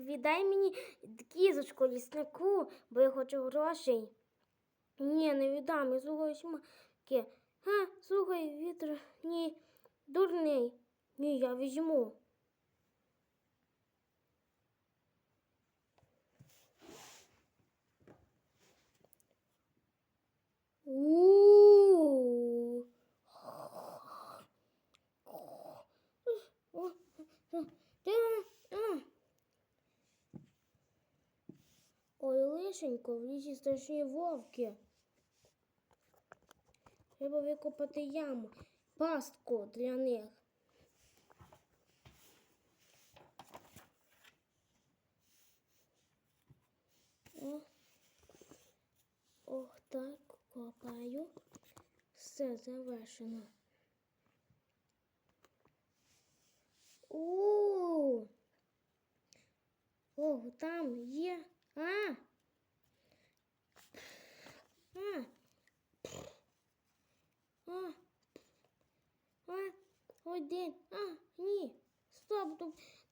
віддай мені кізочку ліснику, бо я хочу грошей. Ні, не віддам, я слухаю смаки. Га, слухай, вітер, ні, дурний. Ні, я візьму. Ой, лишенько, в лісі страшні вовки. Треба викопати яму, пастку для них. О. Ох, так, копаю. Все завершено. Ох, там є. А. А. А. А. Один. А, ні. Стоп.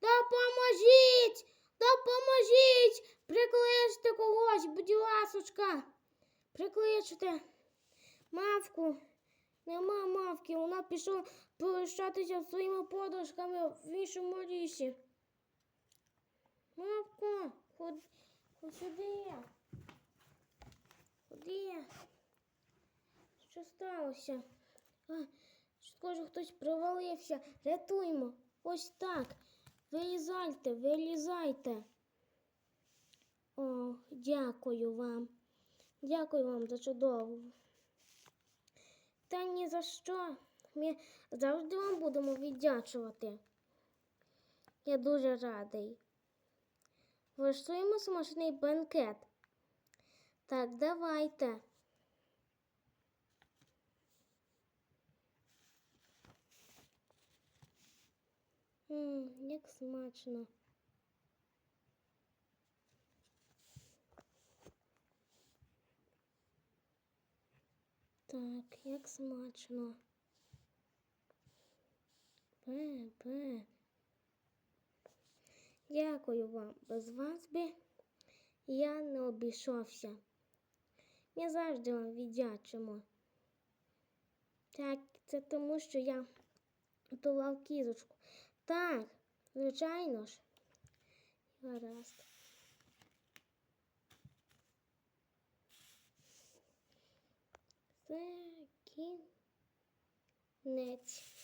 Допоможіть! Допоможіть! Прикличте когось, будь ласочка. Прикличте. Мавку. Нема мавки. Вона пішла прощатися своїми подружками в іншому лісі. Мавко, ход, ход сюди. Ходи. Що сталося? А, хтось провалився. Рятуймо. Ось так. Вилізайте, вилізайте. О, дякую вам. Дякую вам за чудову. Та ні за що. Ми завжди вам будемо віддячувати. Я дуже радий. Влаштуємо смачний бенкет. Так, давайте. Мм, як смачно. Так, як смачно. Пе, пе. Дякую вам. Без вас би я не обійшовся. Ми завжди вам віддячимо. Так, це тому, що я готував кізочку. Так, звичайно ж. Гаразд. Це кінець.